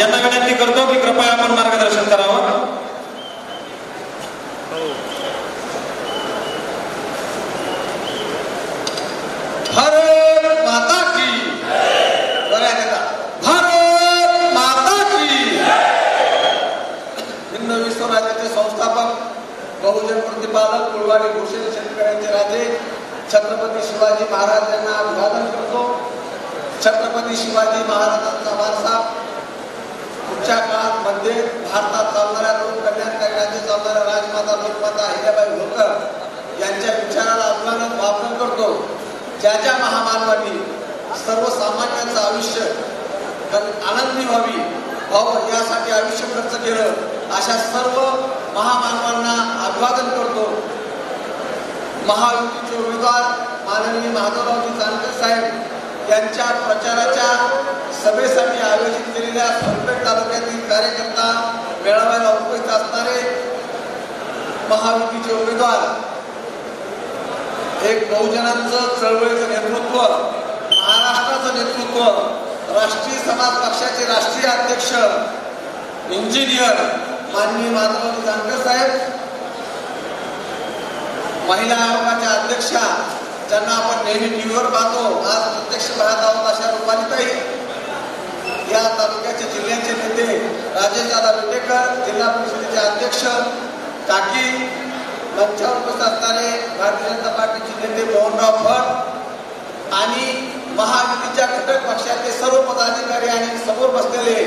यांना विनंती करतो की कृपया आपण मार्गदर्शन करावं. पुढच्या काळात मध्ये भारतात चालणाऱ्या लोक कल्याणकारी राज्य चालणाऱ्या राजमाता लोकमाता अहिल्याबाई होळकर यांच्या विचाराला अभिमानात वापर करतो. ज्या ज्या महामानवांनी सर्वसामान्यांचं आयुष्य आनंदी व्हावी व्हावं यासाठी आयुष्य खर्च केलं अशा सर्व महामानवांना अभिवादन करतो. महायुतीचे उमेदवार माननीय माधवरावजी जानकर साहेब यांच्या प्रचाराच्या सभेसाठी आयोजित केलेल्या पेठ तालुक्यातील कार्यकर्ता मेळाव्याला उपस्थित असणारे महायुतीचे उमेदवार एक बहुजनांचं चळवळीचं नेतृत्व महाराष्ट्राचं नेतृत्व राष्ट्रीय समाज पक्षाचे राष्ट्रीय अध्यक्ष इंजिनियर माननीय माधवरावजी जानकर साहेब महिला आयोगाच्या अध्यक्षा ज्यांना आपण नेहमी टीव्हीवर पाहतो आज प्रत्यक्ष पाहत आहोत अशा रुपालीताई या तालुक्याचे जिल्ह्याचे नेते राजेश दादा विटेकर जिल्हा परिषदेचे अध्यक्ष काकी मंचावर उपस्थित असणारे भारतीय जनता पार्टीचे नेते मोहनराव भट आणि महायुतीच्या घटक पक्षाचे सर्व पदाधिकारी आणि समोर बसलेले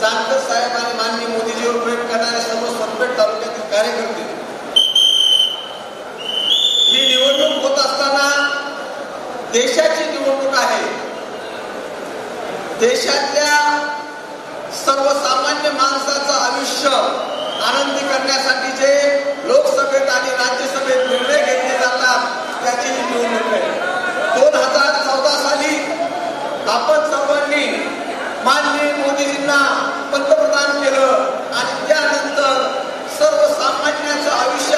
जानकर साहेब आणि माननीय मोदीजीवर प्रेम करणारे सर्व सोनपेठ तालुक्यातील कार्यकर्ते. ही निवडणूक होत असताना देशाची निवडणूक आहे. देशात सर्वसामान्य माणसाचं आयुष्य आनंदी करण्यासाठी जे लोकसभेत आणि राज्यसभेत निर्णय घेतले जातात त्याची ही निवडणूक आहे दोन हजार चौदा साली आपण सर्वांनी माननीय मोदीजींना पंतप्रधान केलं आणि त्यानंतर सर्वसामान्यांचं आयुष्य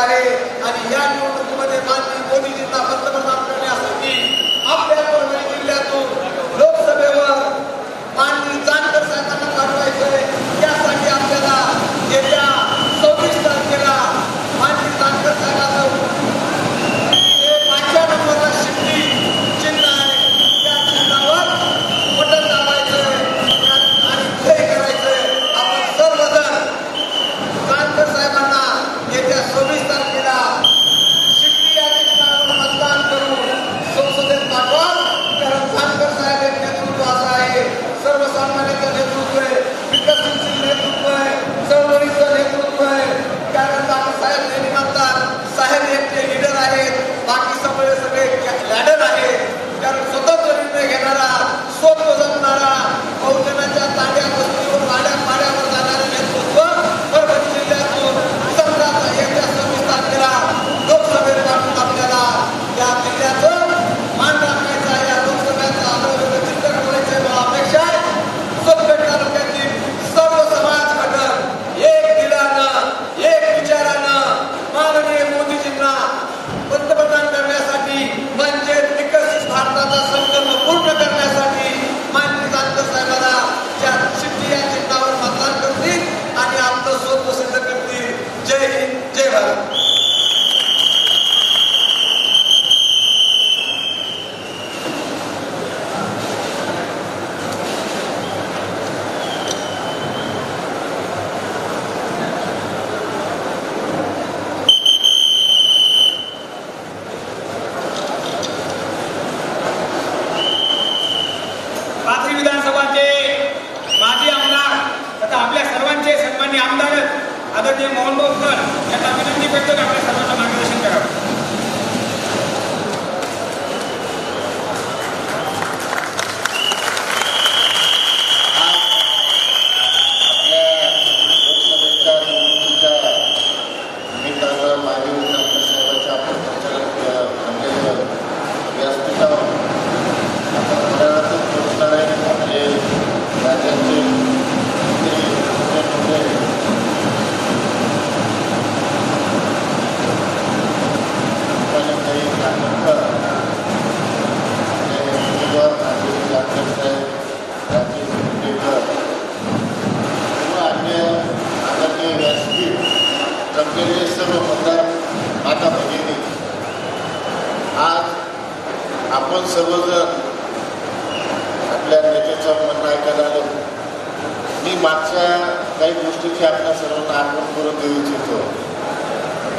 ही निवडणूक आहे आणि या निवडणुकीमध्ये माननीय मोदीजींना पंतप्रधान करण्यासाठी आपल्या परभणी जिल्ह्यातून लोकसभेवर माननीय जानकर साहेबांना पाठवायचंय त्यासाठी आपल्याला येत्या सव्वीस तारखेला माननीय जानकर साहेबांचं हे पाचव्या नंबरला शिट्टी चिन्ह आहे त्या चिन्हावर बटन दाबायचंय आणि जय करायचंय आपण सर्वजण जानकर साहेबांना येत्या सव्वीस तारखेला शिट्टी या चिन्हावर मतदान करून संसदेत पाठवा कारण जानकर साहेब एक नेतृत्व असं आहे सर्वसामान्यांचं नेतृत्व आहे विकसनशील नेतृत्व आहे चळवळीचं नेतृत्व आहे कारण बाबासाहेब नेहमी म्हणतात साहेब एकटे लीडर आहेत बाकी सगळे सगळे लॅडर स्वत्व जपणारा बहुजनाच्या ताड्या वस्तीवर वाड्या पाड्यावर जाणारे नेतृत्व परभणी जिल्ह्यातून समजा येत्या सव्वीस तारखेला लोकसभेत पाठवून आपल्याला या जिल्ह्याचं मान राखायचा या लोकसभेचं आरोग्य चिंतन करायचं मला अपेक्षा आहे सोनपेठ तालुक्यातील सर्व समाज घटक एक दिलानं एक विचारानं माननीय मोदीजींना पंतप्रधान करण्यासाठी म्हणजे विकसित भारताचा संकल्प पूर्ण करण्यासाठी माननीय जानकर साहेबांना या शिट्टी या चिन्हावर मतदान करतील आणि आपलं स्वत्व सिद्ध करतील जय हिंद जय भारत पाथरी विधानसभाचे माजी आमदार तथा आपल्या सर्वांचे सन्मान्य आमदार आदरणीय मोहन भाऊकर यांना विनंती करतो की आपल्या सर्वांचं मार्गदर्शन करावं आपल्या लोकसभेच्या निवडणुकीच्या निमित्तानं माजी विधानसभा साहेबांच्या आपण प्रचारात आणलेलं व्यासपीठावर आपण थोड्या वेळातच पोहोचणार आहे आपले राज्याचे मंत्री मोठे मोठे उपाध्यक्ष जानकर आपले उमेदवार राजीव जानकर साहेब राजीव कुंडेकर किंवा अन्य आदरणीय व्यासपीठ जमलेले सर्व मतदार माता भगिनी. आज आपण सर्वजण आपल्या नेत्याचं म्हणणं ऐकायला आलो. मी मागच्या काही गोष्टीची आपल्या सर्वांना आठवण करून देऊ इच्छितो.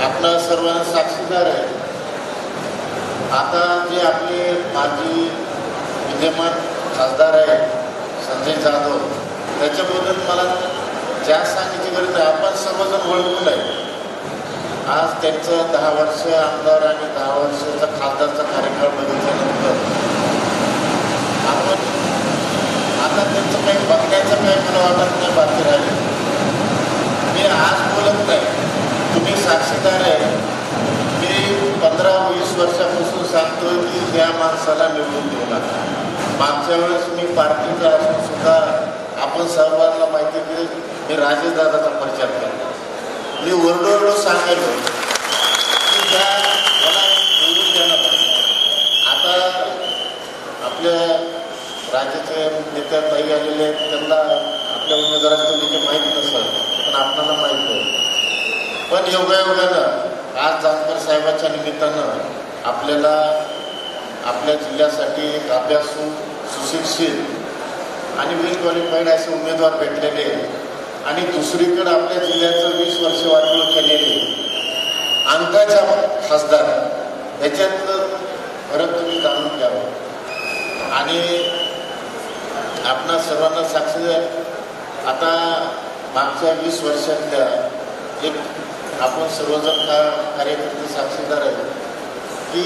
आपणा सर्वांना साक्षीदार आहे. आता जे आपले माजी विद्यमान खासदार आहे संजय जाधव त्याच्याबद्दल मला जास्त सांगायची गरज आहे आपण सर्वजण ओळखून आहे. आज त्यांचं दहा वर्ष आमदार आणि दहा वर्षाचा खासदारचा कार्यकाळ बघितल्यानंतर आपण आता त्यांचं काही बघण्याचं काही मला वाटत नाही बाकी राहिले. मी आज बोलत नाही. तुम्ही साक्षीदार आहे. मी पंधरा वीस वर्षापासून सांगतोय की या माणसाला निवडून देऊ नका मागच्या वेळेस मी पार्टीचा असून सुद्धा आपण सर्वांना माहिती दिली. मी राजेशदादाचा प्रचार केला. मी ओरडोरडो सांगायलो की त्या मला निवडून द्यायला पाहिजे. आता आपल्या राज्याचे नेत्या ताई आलेले आहेत त्यांना आपल्या उमेदवारांचं म्हणजे नेते माहीत नसेल पण आपल्याला माहीत आहे. पण योगायोगानं आज जानकर साहेबाच्या निमित्तानं आपल्याला आपल्या जिल्ह्यासाठी एक अभ्यासू सुशिक्षित आणि वेल क्वालिफाईड असे उमेदवार भेटलेले आहेत. आणि दुसरीकडे आपल्या जिल्ह्याचं वीस वर्ष वाटोळ केलेली अंकाच्या खासदार ह्याच्यातलं फरक तुम्ही जाणून घ्यावं आणि आपणा सर्वांना साक्षी द्या. आता मागच्या वीस वर्षातल्या एक आपण सर्वजण का कार्यकर्ते साक्षीदार आहेत की